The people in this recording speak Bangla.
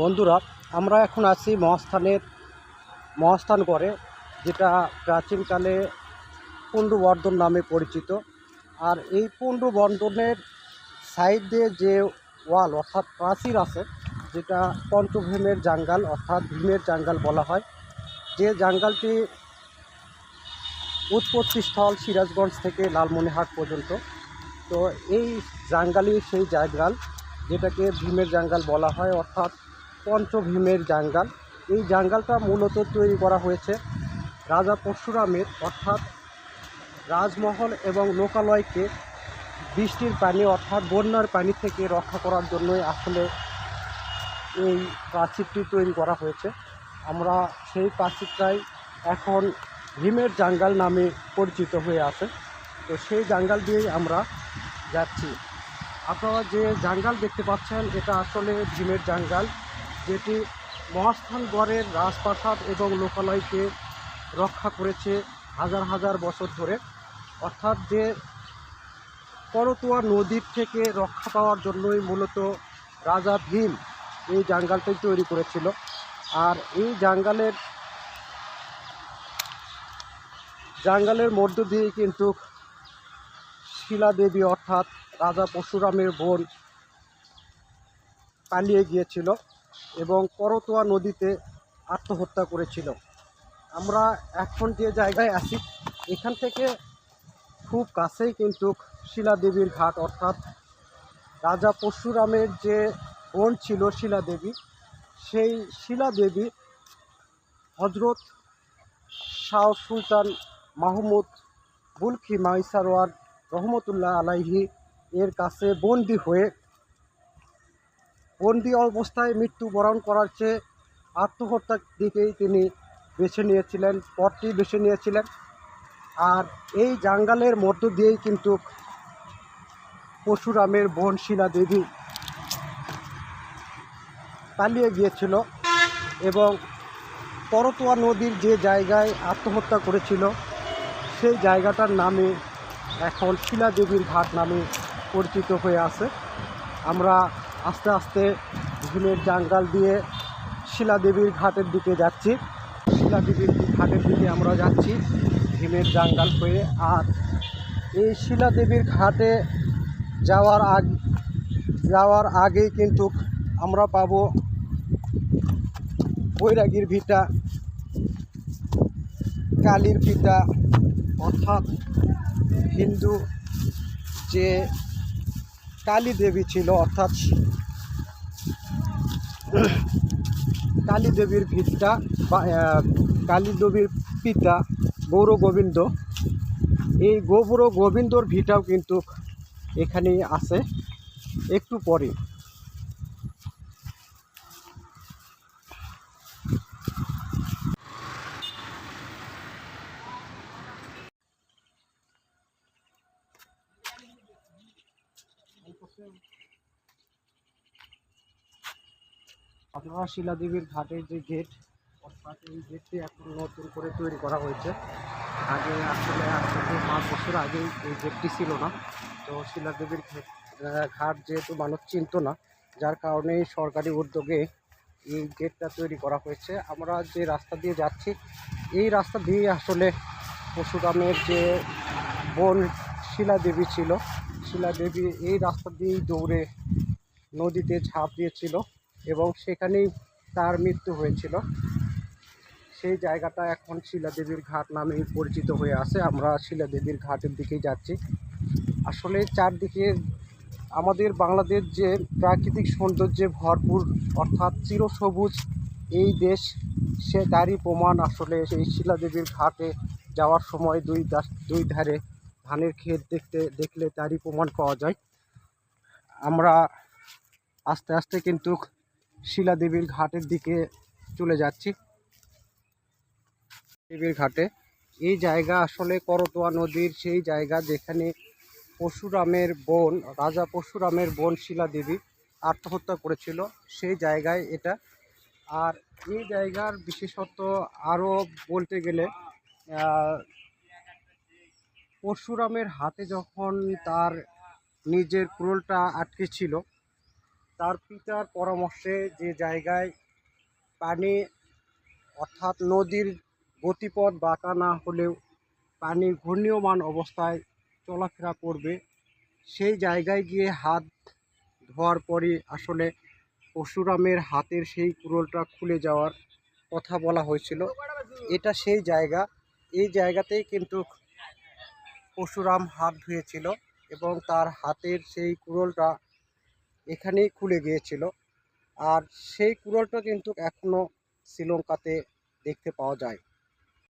বন্ধুরা, আমরা এখন আছি মহাস্থানের, মহাস্থান করে যেটা প্রাচীনকালে পুণ্ডবর্ধন নামে পরিচিত। আর এই পুণ্ডবর্ধনের সাইড দিয়ে যে ওয়াল, অর্থাৎ প্রাচীর আছে, যেটা পঞ্চভীমের জাঙ্গাল, অর্থাৎ ভীমের জাঙ্গাল বলা হয়, যে জাঙ্গালটি উৎপত্তিস্থল সিরাজগঞ্জ থেকে লালমনিহাট পর্যন্ত। তো এই জাঙ্গালই সেই জায়গাল যেটাকে ভীমের জাঙ্গাল বলা হয়, অর্থাৎ পঞ্চভীমের জাঙ্গাল। এই জাঙ্গালটা মূলত তৈরি করা হয়েছে রাজা পরশুরামের, অর্থাৎ রাজমহল এবং লোকালয়কে বৃষ্টির পানি, অর্থাৎ বন্যার পানি থেকে রক্ষা করার জন্যই আসলে এই প্রাচীরটি তৈরি করা হয়েছে। আমরা সেই প্রাচীরটাই এখন ভীমের জাঙ্গাল নামে পরিচিত হয়ে আছে। তো সেই জাঙ্গাল দিয়েই আমরা যাচ্ছি। আপনারা যে জাঙ্গাল দেখতে পাচ্ছেন, এটা আসলে ভীমের জাঙ্গাল। যেটি মহাস্থানগড়ের রাজপ্রাসাদ এবং লোকালয়কে রক্ষা করেছে হাজার হাজার বছর ধরে। অর্থাৎ যে করতোয়া নদীর থেকে রক্ষা পাওয়ার জন্যই মূলত রাজা ভীম এই জাঙ্গালটাই তৈরি করেছিল। আর এই জাঙ্গালের জাঙ্গালের মধ্য দিয়ে কিন্তু শিলাদেবী অর্থাৎ রাজা পরশুরামের বোন পালিয়ে গিয়েছিল। এবং করতোয়া নদীতে আত্মহত্যা করেছিল। আমরা এখন যে জায়গায় আছি। এখান থেকে খুব কাছেই কিন্তু শিলাদেবীর ঘাট, অর্থাৎ রাজা পরশুরামের যে বোন ছিল শিলাদেবী সেই শিলাদেবী হজরত শাহ সুলতান মাহমুদ বুলকি মাইসারওয়ার রহমতুল্লাহ আলাইহি এর কাছে বন্দি হয়ে বন্দি অবস্থায় মৃত্যুবরণ করার চেয়ে আত্মহত্যার দিকেই তিনি বেছে নিয়েছিলেন, পথটি বেছে নিয়েছিলেন। আর এই জাঙ্গালের মধ্য দিয়েই কিন্তু পরশুরামের বোন শিলা দেবী পালিয়ে গিয়েছিল এবং করতোয়া নদীর যে জায়গায় আত্মহত্যা করেছিল, সেই জায়গাটার নামে এখন শিলা দেবীর ঘাট নামে পরিচিত হয়ে আছে। আমরা আস্তে আস্তে ভীমের জাঙ্গাল দিয়ে শিলা দেবীর ঘাটের দিকে যাচ্ছি। শিলা দেবীর ঘাটের দিকে আমরা যাচ্ছি ভীমের জাঙ্গাল হয়ে। আর এই শিলা দেবীর ঘাটে যাওয়ার আগ যাওয়ার আগেই কিন্তু আমরা পাবো বৈরাগীর ভিটা, কালীর পিতা অর্থাৎ হিন্দু যে কালী দেবী ছিল, অর্থাৎ কালী দেবীর পিতা কালী দেবীর পিতা গৌর গোবিন্দ। এই গৌর গোবিন্দর ভিটাও কিন্তু এখানেই আছে, একটু পরে। আপনারা শিলাদেবীর ঘাটের যে গেট অর্থাৎ এই গেটটি এখন নতুন করে তৈরি করা হয়েছে। আগে আসলে আজ থেকে পাঁচ বছর আগেই এই গেটটি ছিল না। তো শিলাদেবীর ঘেট- যেহেতু মানুষ চিনত না, যার কারণে সরকারি উদ্যোগে এই গেটটা তৈরি করা হয়েছে। আমরা যে রাস্তা দিয়ে যাচ্ছি, এই রাস্তা দিয়ে আসলে পরশুরামের যে বোন শিলাদেবী ছিল শিলাদেবী এই রাস্তা দিয়েই দৌড়ে নদীতে ঝাঁপ দিয়েছিল এবং সেখানেই তার মৃত্যু হয়েছিল। সেই জায়গাটা এখন শিলাদেবীর ঘাট নামে পরিচিত হয়ে আছে। আমরা শিলাদেবীর ঘাটের দিকেই যাচ্ছি। আসলে চারদিকে আমাদের বাংলাদেশ যে প্রাকৃতিক সৌন্দর্যে ভরপুর, অর্থাৎ চিরসবুজ এই দেশ, সে তারই প্রমাণ আসলে সেই শিলাদেবীর ঘাটে যাওয়ার সময় দুই দুই ধারে ধানের ক্ষেত দেখতে, দেখলে তারই প্রমাণ পাওয়া যায়। আমরা আস্তে আস্তে কিন্তু শিলাদেবীর ঘাটের দিকে চলে যাচ্ছি। দেবীর ঘাটে। এই জায়গা আসলে করতোয়া নদীর সেই জায়গা যেখানে পরশুরামের বোন, রাজা পরশুরামের বোন শিলাদেবী আত্মহত্যা করেছিল। সেই জায়গায় এটা। আর এই জায়গার বিশেষত্ব আরও বলতে গেলে পরশুরামের হাতে যখন তার নিজের ক্রোলটা আটকে ছিল, তার পিতার পরামর্শে যে জায়গায় পানি, অর্থাৎ নদীর গতিপথ বাঁকা না হলেও পানি ঘূর্ণীয়মান অবস্থায় চলাফেরা করবে, সেই জায়গায় গিয়ে হাত ধোয়ার পরই আসলে পরশুরামের হাতের সেই কুড়োলটা খুলে যাওয়ার কথা বলা হয়েছিল। এটা সেই জায়গা। এই জায়গাতেই কিন্তু পরশুরাম হাত ধুয়েছিল এবং তার হাতের সেই কুড়োলটা এখানেই খুলে গিয়েছিল। আর সেই কুড়োলটা কিন্তু এখনও শ্রীলঙ্কাতে দেখতে পাওয়া যায়।